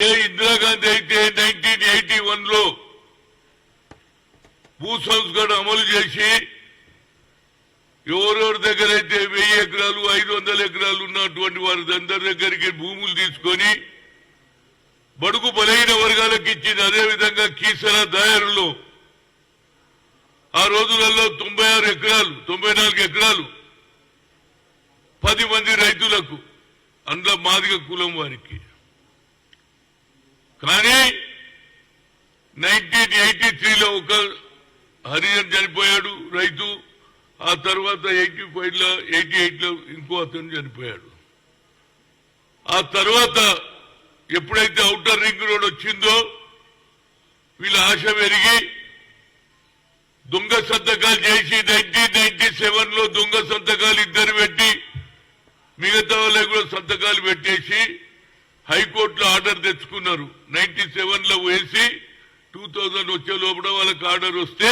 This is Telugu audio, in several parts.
ఏ ఇందిరాగాంధీ అయితే నైన్టీన్ ఎయిటీ వన్లో భూ సంస్కరణ అమలు చేసి ఎవరెవరి దగ్గర అయితే వెయ్యి ఎకరాలు ఐదు వందల ఎకరాలు ఉన్నటువంటి వారి అందరి దగ్గరికి భూములు తీసుకొని బడుగు బలైన వర్గాలకు ఇచ్చింది. అదేవిధంగా కీసర దాయరులో ఆ రోజులలో తొంభై ఆరు ఎకరాలు తొంభై నాలుగు ఎకరాలు పది మంది రైతులకు అందులో మాదిగ కులం వారికి కానీ నైన్టీన్ ఎయిటీ త్రీలో ఒక హరిజన్ చనిపోయాడు రైతు. ఆ తర్వాత ఎయిటీ ఫైవ్లో ఎయిటీ ఎయిట్లో ఇంకో అతను చనిపోయాడు. ఆ తర్వాత ఎప్పుడైతే అవుటర్ రింగ్ రోడ్ వచ్చిందో వీళ్ళ ఆశ పెరిగి దొంగ సంతకాలు చేసి నైన్టీన్ నైన్టీ సెవెన్లో దొంగ సంతకాలు ఇద్దరు పెట్టి మిగతా వాళ్ళకి కూడా సంతకాలు పెట్టేసి హైకోర్టులో ఆర్డర్ తెచ్చుకున్నారు. నైన్టీ సెవెన్లో వేసి టూ థౌజండ్ వచ్చే లోపల వాళ్ళకి ఆర్డర్ వస్తే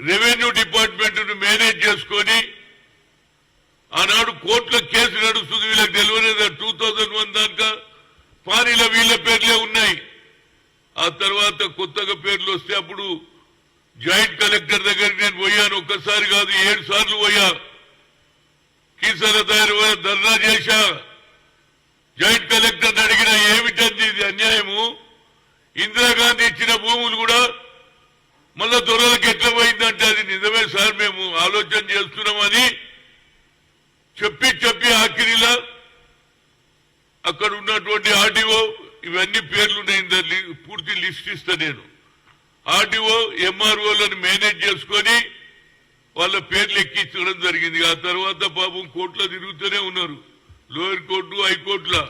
రెవెన్యూ డిపార్ట్మెంట్ను మేనేజ్ చేసుకొని ఆనాడు కోర్టులో కేసు నడుస్తుంది వీళ్ళకి తెలియలేదు. టూ థౌజండ్ వన్ దాకా పానీల వీళ్ళ పేర్లే ఉన్నాయి. ఆ తర్వాత కొత్తగా పేర్లు వస్తే అప్పుడు జాయింట్ కలెక్టర్ దగ్గర నేను పోయాను. ఒక్కసారి కాదు ఏడు సార్లు పోయా. కీసర తయారు ధర్నా చేశా. జాయింట్ కలెక్టర్ అడిగిన ఏమిటంది ఇది అన్యాయము? ఇందిరాగాంధీ ఇచ్చిన భూములు కూడా మళ్ళా దొరలకు ఎట్లా పోయిందంటే అది నిజమే సార్ మేము ఆలోచన చేస్తున్నామని చెప్పి చెప్పి ఆఖరిలా అక్కడ ఉన్నటువంటి ఆర్డీఓ ఇవన్నీ పేర్లు ఉన్నాయి పూర్తి లిస్ట్ ఇస్తా నేను. ఆర్డీఓ ఎంఆర్ఓలను మేనేజ్ చేసుకొని వాళ్ళ పేర్లు ఎక్కించడం జరిగింది. ఆ తర్వాత పాపం కోర్టులో తిరుగుతూనే ఉన్నారు. లోయర్ కోర్టు హైకోర్టులో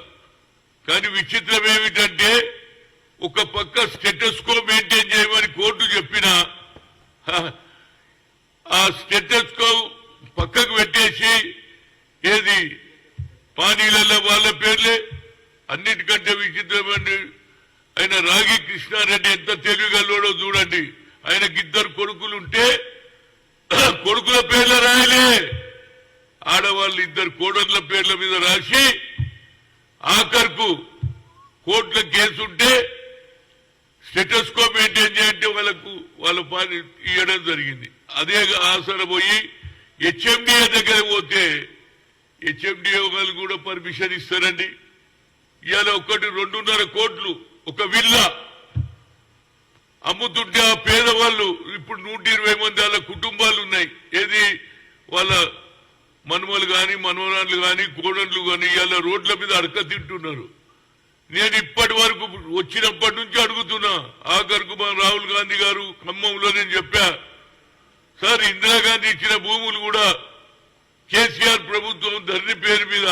కానీ విచిత్రం ఏమిటంటే ఒక పక్క స్టెటస్కో మెయింటైన్ చేయమని కోర్టు చెప్పినా ఆ ఆ స్టెటస్కో పక్కకు పెట్టేసి ఏది పానీలలో వాళ్ళ పేర్లే? అన్నిటికంటే విచిత్రమైన ఆయన రాగి కృష్ణారెడ్డి ఎంత తెలివిగలోడో చూడండి. ఆయనకి ఇద్దరు కొడుకులు ఉంటే కొడుకుల పేర్ల రాయలే. ఆడవాళ్ళు ఇద్దరు కోడళ్ళ పేర్ల మీద రాసి ఆఖరుకు కోర్టుల కేసుంటే స్టెటస్కో మెయింటైన్ చేయంటే వాళ్ళకు వాళ్ళ పని ఇవ్వడం జరిగింది. అదే ఆసన పోయి హెచ్ఎండిఏ దగ్గర పోతే హెచ్ఎండిఏ వాళ్ళు కూడా పర్మిషన్ ఇస్తారండి. ఇవాళ ఒకటి రెండున్నర కోట్లు ఒక విల్లా అమ్ముతుంటే ఆ పేదవాళ్ళు ఇప్పుడు నూట ఇరవై మంది వాళ్ళ కుటుంబాలు ఉన్నాయి. ఏది వాళ్ళ మనుమలు కానీ మనవరాళ్ళు కానీ కోడళ్ళు కానీ ఇలా రోడ్ల మీద అడక తింటున్నారు. నేను ఇప్పటి వరకు వచ్చినప్పటి నుంచి అడుగుతున్నా. ఆఖరికి మన రాహుల్ గాంధీ గారు ఖమ్మంలో నేను చెప్పా సార్ ఇందిరాగాంధీ ఇచ్చిన భూములు కూడా కేసీఆర్ ప్రభుత్వం ధరణి పేరు మీద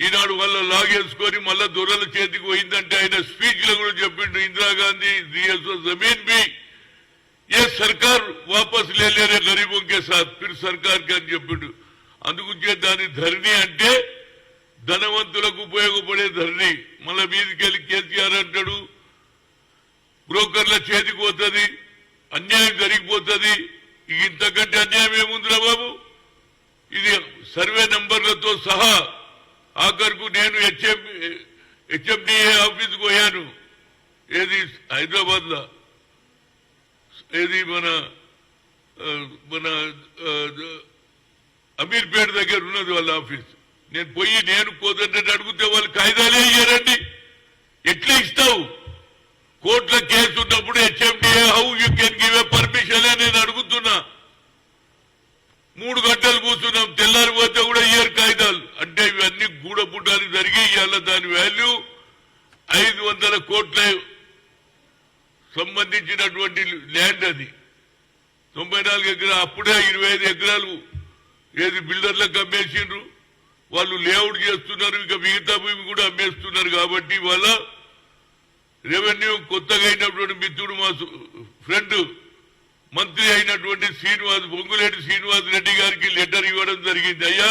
ఈనాడు మళ్ళీ లాగేసుకొని మళ్ళా దొరల చేతికి పోయిందంటే ఆయన స్పీచ్లో కూడా చెప్పిండు ఇందిరాగాంధీ జమీన్ బి. ఏ సర్కార్ వాపస్ లేరే గరీబోకే సార్ ఫిర్ సర్కార్ అని చెప్పిండు. అందుకుంటే దాని ధరణి అంటే ధనవంతులకు ఉపయోగపడే ధరణి. మళ్ళా మీదికెళ్ళి కేసీఆర్ అంటాడు బ్రోకర్ల చేతికి పోతుంది అన్యాయం జరిగిపోతుంది. ఇంతకంటే అన్యాయం ఏముందిరా బాబు? ఇది సర్వే నంబర్లతో సహా ఆఖరుకు నేను హెచ్ఎం హెచ్ఎండిఏ ఆఫీస్కి పోయాను. ఏది హైదరాబాద్లో ఏది మన మన అమీర్పేట దగ్గర ఉన్నది వాళ్ళ ఆఫీస్. నేను పోయి నేను కోదంటే అడిగితే వాళ్ళు కాయిదాలే ఇయ్యారండి. ఎట్లా ఇస్తావు? కోర్టుల కేసు ఉన్నప్పుడు HMDA how you can give a permission నేను అడుగుతున్నా. మూడు గంటలు కూర్చున్నాం. తెల్లారిపోతే కూడా ఇయర్ కాగితాలు. అంటే ఇవన్నీ గూడపుటాలు జరిగి ఇవాళ దాని వాల్యూ ఐదు వందల కోట్ల సంబంధించినటువంటి ల్యాండ్ అది. తొంభై నాలుగు ఎకరాలు అప్పుడే ఇరవై ఐదు ఎకరాలు ఏది బిల్డర్లకు అమ్మేసిండ్రు? వాళ్ళు లేఅవుట్ చేస్తున్నారు ఇంకా మిగతా భూమి కూడా అమ్మేస్తున్నారు కాబట్టి వాళ్ళ రెవెన్యూ కొత్తగా అయినటువంటి మిత్రుడు మా ఫ్రెండ్ మంత్రి అయినటువంటి శ్రీనివాస్ బొంగులేటి శ్రీనివాస్ రెడ్డి గారికి లెటర్ ఇవ్వడం జరిగింది. అయ్యా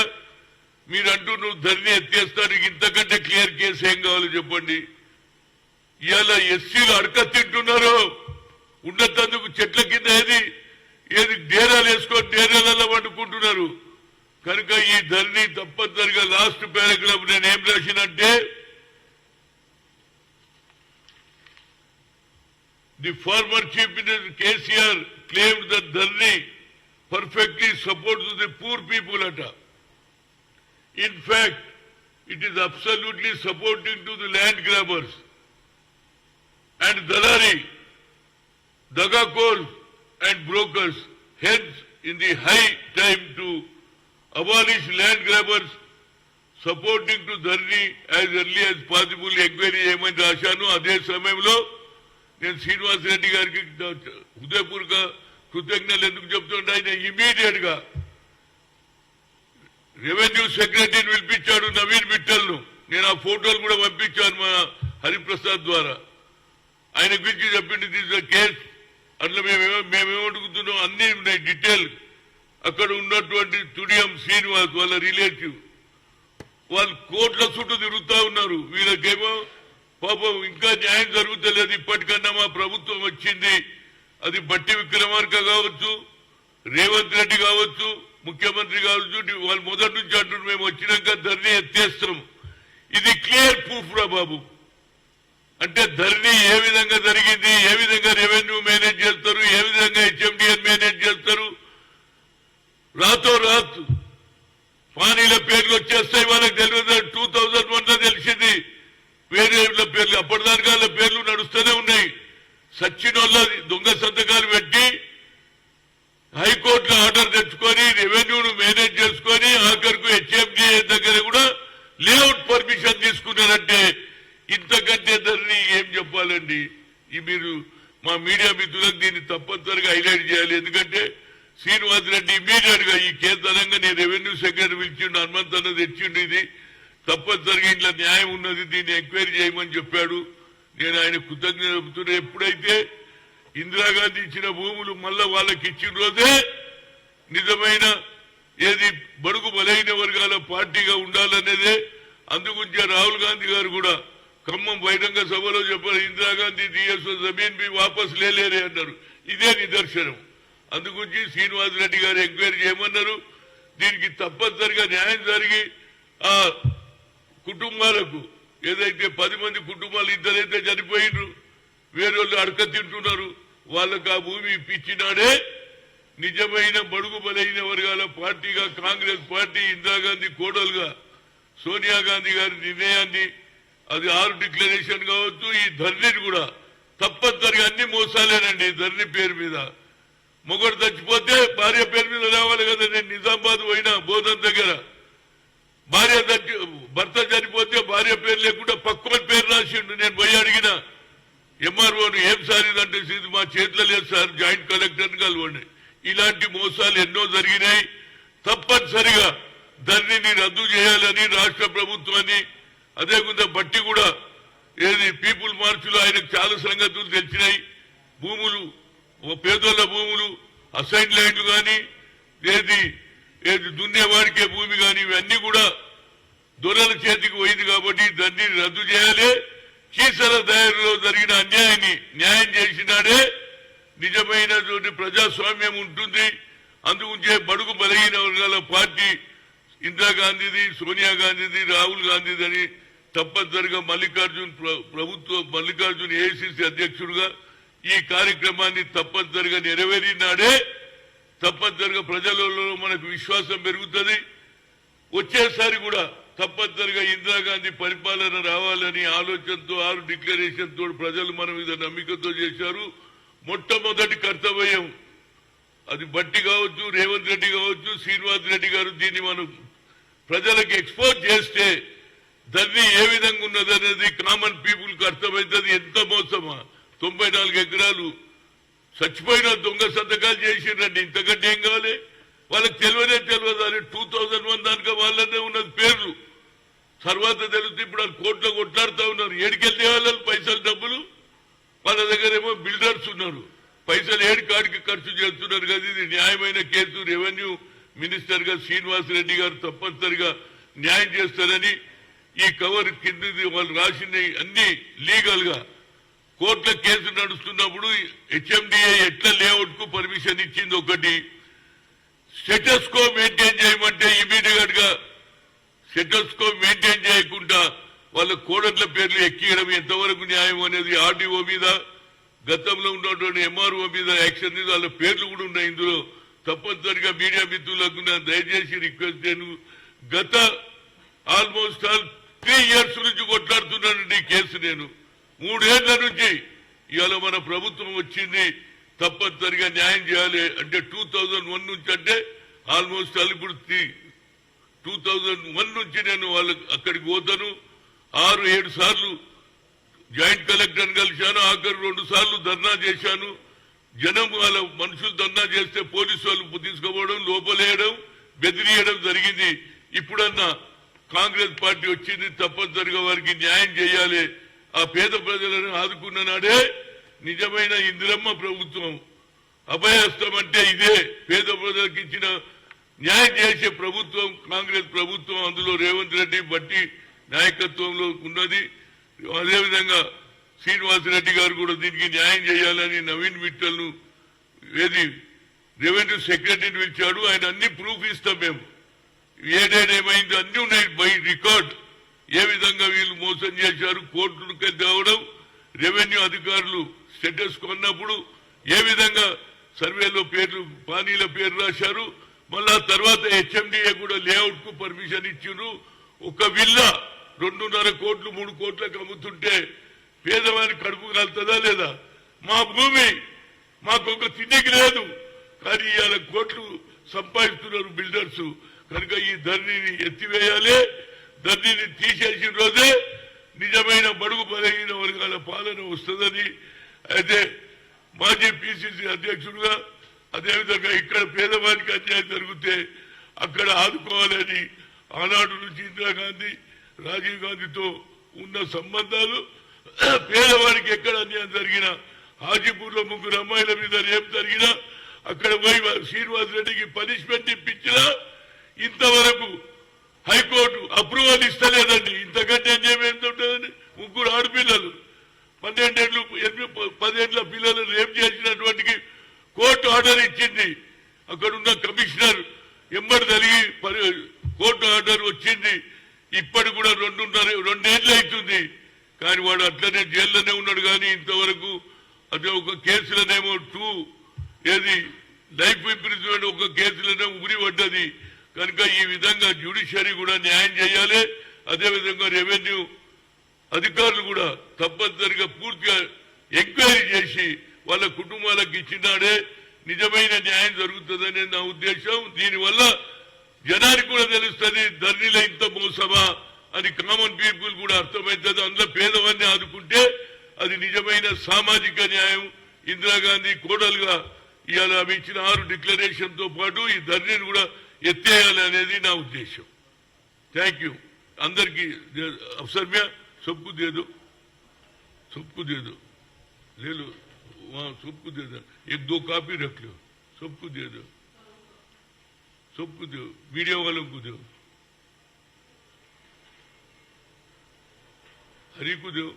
మీరంటూ నువ్వు ధరణి ఎత్తేస్తాను ఇంతకంటే క్లియర్ కేసు ఏం కావాలో చెప్పండి? ఇవాళ ఎస్సీలు అడక The former Chief Minister KCR claimed that Dharni perfectly supports the poor people at In fact, it is absolutely supporting to the land grabbers and Dalari, Dagakors and brokers. Hence, in the high time to abolish land grabbers, supporting to Dharni as early as possible enquiry చేయమని రాశాను అదే సమయంలో నేను శ్రీనివాస్ రెడ్డి గారికి హృదయపూర్వక కృతజ్ఞతలు ఎందుకు చెప్తుంటే ఆయన ఇమీడియట్గా రెవెన్యూ సెక్రటరీని పిలిపించాడు నవీన్ మిట్టల్ను. నేను ఆ ఫోటోలు కూడా పంపించాను మా హరిప్రసాద్ ద్వారా. ఆయన గురించి చెప్పింది దిస్ కేస్ అట్లా మేమేమో మేమేమడుగుతున్నాం అన్ని ఉన్నాయి డీటెయిల్. అక్కడ ఉన్నటువంటి తుడియం శ్రీనివాస్ వాళ్ళ రిలేటివ్. వాళ్ళు కోట్ల చుట్టూ తిరుగుతా ఉన్నారు. వీళ్ళకేమో పాపం ఇంకా న్యాయం జరుగుతలేదు. ఇప్పటికన్నా మా ప్రభుత్వం వచ్చింది. అది బట్టి విక్రమార్క కావచ్చు రేవంత్ రెడ్డి కావచ్చు ముఖ్యమంత్రి కావచ్చు వాళ్ళు మొదటి నుంచి అంటున్నారు మేము వచ్చినాక ధర్నీ ఎత్తేస్తాం. ఇది క్లియర్ ప్రూఫ్ రా బాబు. అంటే ధర్నీ ఏ విధంగా జరిగింది ఏ విధంగా రెవెన్యూ మేనేజ్ చేస్తారు ఏ విధంగా హెచ్ఎండిఎన్ మేనేజ్ చేస్తారు రాతో రాత్ పానీల పేర్లు వచ్చేస్తాయి వాళ్ళకి తెలియదు టూ థౌజండ్ వన్లో తెలిసింది వేరే వాళ్ళ పేర్లు అప్పటిదానికి వాళ్ళ పేర్లు నడుస్తూనే ఉన్నాయి సచిన్ వల్ల దొంగ సంతకాలు పెట్టి హైకోర్టులో ఆర్డర్ తెచ్చుకొని రెవెన్యూను మేనేజ్ చేసుకొని ఆఖరికి హెచ్ఎండిఏ దగ్గర కూడా లేఅవుట్ పర్మిషన్ తీసుకున్నారంటే ఇంతకంటే ధరని ఏం చేయండి. ఈ మీరు మా మీడియా మిత్రులకు దీన్ని తప్పనిసరిగా హైలైట్ చేయాలి. ఎందుకంటే శ్రీనివాస్ రెడ్డి ఇమీడియట్గా ఈ కేంద్రంగా నేను రెవెన్యూ సెక్రటరీ పిలిచిండు హనుమంతన్న తెచ్చిండు ఇది. తప్పనిసరిగా ఇంట్లో న్యాయం ఉన్నది దీన్ని ఎంక్వైరీ చేయమని చెప్పాడు. నేను ఆయన కృతజ్ఞత చెబుతున్నా ఎప్పుడైతే ఇందిరాగాంధీ ఇచ్చిన భూములు మళ్ళా వాళ్ళకి ఇచ్చిన రోజే నిజమైన ఏది బడుగు బలైన వర్గాల పార్టీగా ఉండాలనేదే. అందుగురించే రాహుల్ గాంధీ గారు కూడా ఖమ్మం బహిరంగ సభలో చెప్పారు ఇందిరాగాంధీ డిఎస్ఓ జమీన్ బి వాపస్ లేలేరే అన్నారు. ఇదే నిదర్శనం. అందుగురించి శ్రీనివాస్ రెడ్డి గారు ఎంక్వైరీ చేయమన్నారు. దీనికి తప్పనిసరిగా న్యాయం జరిగి ఆ కుటుంబాలకు ఏదైతే పది మంది కుటుంబాలు ఇద్దరైతే చనిపోయినరు వేరే వాళ్ళు అడక తింటున్నారు వాళ్ళకు ఆ భూమి ఇప్పించినాడే నిజమైన బడుగు బలైన వర్గాల పార్టీగా కాంగ్రెస్ పార్టీ ఇందిరాగాంధీ కోడలుగా సోనియా గాంధీ గారి నిర్ణయాన్ని అది ఆరు డిక్లరేషన్ కావచ్చు ఈ ధర్నిని కూడా. తప్పనిసరిగా అన్ని మోసాలేనండి ఈ ధర్ని పేరు మీద. మొగడు చచ్చిపోతే భార్య పేరు మీద రావాలి కదా నేను నిజామాబాద్ పోయినా బోధన్ దగ్గర. భార్య చచ్చి భర్త చనిపోతే భార్య పేరు లేకుండా పక్కన పేరు రాసిండు నేను పోయి అడిగిన. ఎంఆర్ఓను ఏం సార్ ఇదంటే ఇది మా చేతిలో లేదు సార్ జాయింట్ కలెక్టర్ కలవండి. ఇలాంటి మోసాలు ఎన్నో జరిగినాయి. తప్పనిసరిగా దాన్ని రద్దు చేయాలని రాష్ట్ర ప్రభుత్వాన్ని అదే కొంత బట్టి కూడా ఏది పీపుల్ మార్చులో ఆయనకు చాలా సంగతులు తెలిసినాయి. భూములు ఓ పేదోళ్ళ భూములు అసైన్ ల్యాండ్ కానీ ఏది ఏది దున్నేవాడికే భూమి కానీ ఇవన్నీ కూడా దొరల చేతికి పోయింది కాబట్టి దాన్ని రద్దు చేయాలి. కీసర దారిలో జరిగిన అన్యాయాన్ని న్యాయం చేసినాడే నిజమైనటువంటి ప్రజాస్వామ్యం ఉంటుంది. అందుకుంచే బడుగు బలహీన వర్గాల పార్టీ ఇందిరాగాంధీది సోనియా గాంధీది రాహుల్ గాంధీది అని తప్పనిసరిగా మల్లికార్జున్ ప్రభుత్వ మల్లికార్జున్ ఏఐసిసి అధ్యక్షుడుగా ఈ కార్యక్రమాన్ని తప్పనిసరిగా నెరవేరినాడే తప్పనిసరిగా ప్రజలలో మనకు విశ్వాసం పెరుగుతుంది. వచ్చేసారి కూడా తప్పనిసరిగా ఇందిరాగాంధీ పరిపాలన రావాలని ఆలోచనతో ఆరు డిక్లరేషన్ తోడు ప్రజలు మన మీద నమ్మికతో చేశారు. మొట్టమొదటి కర్తవ్యం అది బట్టి కావచ్చు రేవంత్ రెడ్డి కావచ్చు శ్రీనివాస్ రెడ్డి గారు దీన్ని మనం ప్రజలకు ఎక్స్పోజ్ చేస్తే దాన్ని ఏ విధంగా ఉన్నది అనేది కామన్ పీపుల్కు అర్థమవుతుంది ఎంత మోసమా? తొంభై నాలుగు ఎకరాలు చచ్చిపోయిన దొంగ సంతకాలు చేసిండ్రండి. ఇంతకంటే ఏం కావాలి? వాళ్ళకి తెలియనే తెలియదు. అని టూ థౌజండ్ వన్ దానిక వాళ్ళనే ఉన్నది పేర్లు. తర్వాత తెలిస్తే ఇప్పుడు వాళ్ళు కోట్లో కొట్లాడుతూ ఉన్నారు. ఏడికెళ్తే వాళ్ళు పైసలు డబ్బులు? వాళ్ళ దగ్గర ఏమో బిల్డర్స్ ఉన్నారు. పైసలు ఏడు కాడికి ఖర్చు చేస్తున్నారు కదా. ఇది న్యాయమైన కేసు. రెవెన్యూ మినిస్టర్గా శ్రీనివాస్ రెడ్డి గారు తప్పనిసరిగా న్యాయం చేస్తారని ఈ కవర్ కిందది వాళ్ళు రాసిన అన్ని లీగల్గా కోర్టుల కేసు నడుస్తున్నప్పుడు హెచ్ఎండిఏ ఎట్లా లేఅవుట్కు పర్మిషన్ ఇచ్చింది ఒకటి. స్టేటస్ కో మెయింటైన్ చేయమంటే ఇమీడియట్గా స్టేటస్ మెయింటైన్ చేయకుండా వాళ్ళ కోడట్ల పేర్లు ఎక్కియడం ఎంతవరకు న్యాయం అనేది ఆర్డీఓ మీద గతంలో ఉన్నటువంటి ఎంఆర్ఓ మీద యాక్షన్ మీద వాళ్ళ పేర్లు కూడా ఉన్నాయి ఇందులో. తప్పనిసరిగా మీడియా మిత్రులకు దయచేసి రిక్వెస్ట్ చేయను. గత ఆల్మోస్ట్ ఆల్ త్రీ ఇయర్స్ నుంచి కొట్లాడుతున్నానండి ఈ కేసు నేను. మూడేళ్ళ నుంచి ఇవాళ మన ప్రభుత్వం వచ్చింది తప్పనిసరిగా న్యాయం చేయాలి అంటే టూ నుంచి అంటే ఆల్మోస్ట్ ఆల్ ఇప్పుడు టూ నుంచి నేను వాళ్ళకి అక్కడికి పోతాను. ఆరు ఏడు సార్లు జాయింట్ కలెక్టర్ కలిశాను ఆఖరు రెండు సార్లు ధర్నా చేశాను. జనం వాళ్ళ మనుషులు ధర్నా చేస్తే పోలీసు వాళ్ళు తీసుకుపోవడం లోపలేయడం బెదిరియడం జరిగింది. ఇప్పుడన్నా కాంగ్రెస్ పార్టీ వచ్చింది తప్పనిసరిగా వారికి న్యాయం చేయాలి. ఆ పేద ప్రజలను ఆదుకున్న నాడే నిజమైన ఇందిరమ్మ ప్రభుత్వం. అభయస్తం అంటే ఇదే. పేద ప్రజలకు ఇచ్చిన న్యాయం చేసే ప్రభుత్వం కాంగ్రెస్ ప్రభుత్వం అందులో రేవంత్ రెడ్డి బట్టి నాయకత్వంలో ఉన్నది. అదేవిధంగా శ్రీనివాసరెడ్డి గారు కూడా దీనికి న్యాయం చేయాలని నవీన్ మిట్టల్ను ఏది రెవెన్యూ సెక్రటరీని పిలిచాడు. ఆయన అన్ని ప్రూఫ్ ఇస్తాం మేము. ఏడేడేమైంది? అన్ని ఉన్నాయి బై రికార్డ్. ఏ విధంగా వీళ్ళు మోసం చేశారు? కోర్టులకి తేవడం రెవెన్యూ అధికారులు స్టేటస్ కొన్నప్పుడు ఏ విధంగా సర్వేలో పేర్లు పానీల పేరు రాశారు? మళ్ళా తర్వాత హెచ్ఎండిఏ కూడా లేఅవుట్కు పర్మిషన్ ఇచ్చిండ్రు. ఒక విల్లా రెండున్నర కోట్లు మూడు కోట్లకు అమ్ముతుంటే పేదవాని కడుపు కలుతుందా లేదా? మా భూమి మాకు ఒక తిండికి లేదు. కానీ ఇవాళ కోట్లు సంపాదిస్తున్నారు బిల్డర్స్. కనుక ఈ ధరణిని ఎత్తివేయాలి. ధరణిని తీసేసిన రోజే నిజమైన బడుగు బలహీన వర్గాల పాలన వస్తుందని. అయితే మాజీ పిసిసి అధ్యక్షుడుగా అదేవిధంగా ఇక్కడ పేదవానికి అన్యాయం జరిగితే అక్కడ ఆదుకోవాలని ఆనాడు నుంచి ఇందిరాగాంధీ రాజీవ్ గాంధీతో ఉన్న సంబంధాలు. పేదవానికి ఎక్కడ అన్యాయం జరిగినా హాజీపూర్లో ముగ్గురు అమ్మాయిల మీద రేపు జరిగినా అక్కడ పోయి శ్రీనివాస్ రెడ్డికి పనిష్మెంట్ ఇప్పించినా ఇంతవరకు హైకోర్టు అప్రూవల్ ఇస్తలేదండి. ఇంతకంటే అన్యాయం ఎంత ఉంటుందండి? ముగ్గురు ఆడపిల్లలు. పన్నెండేళ్ళు ఎనిమిది పదేళ్ళ పిల్లలు రేపు చేసినటువంటి కోర్టు ఆర్డర్ ఇచ్చింది అక్కడ ఉన్న కమిషనర్ ఎంబడి కలిగి పరి- కోర్టు ఆర్డర్ వచ్చింది ఇప్పటి కూడా రెండున్నర రెండేళ్ళు అవుతుంది కానీ వాడు అట్లనే జైల్లోనే ఉన్నాడు కానీ ఇంతవరకు అదే ఒక కేసులనేమో టూ ఏది లైఫ్ ఇంప్రిజ్మెంట్ ఒక కేసులోనే ఉరి పడ్డది కనుక ఈ విధంగా జ్యుడిషియరీ కూడా న్యాయం చేయాలి. అదేవిధంగా రెవెన్యూ అధికారులు కూడా తప్పనిసరిగా పూర్తిగా ఎంక్వైరీ చేసి వాళ్ళ కుటుంబాలకు ఇచ్చినాడే నిజమైన న్యాయం జరుగుతుందనే నా ఉద్దేశం. దీనివల్ల జనానికి కూడా తెలుస్తుంది ధరణిలో ఇంత మోసమా అని కామన్ పీపుల్ కూడా అర్థమవుతుంది. అందులో పేదవాన్ని ఆదుకుంటే అది నిజమైన సామాజిక న్యాయం. ఇందిరాగాంధీ కోడలుగా ఇవాళ ఆమె ఇచ్చిన ఆరు డిక్లరేషన్తో పాటు ఈ ధరణిని కూడా ఎత్తేయాలి అనేది నా ఉద్దేశం థ్యాంక్ యూ అందరికీ అప్సర్మ్య సొప్పు దేదు సొప్పు దేదు లేదు సొప్పు దేదు ఎక్ దో కాపీ రఖ్లు సొప్పు దేదు సొప్పు దేవు మీడియా వాళ్ళకు దేవు హరికు దేవు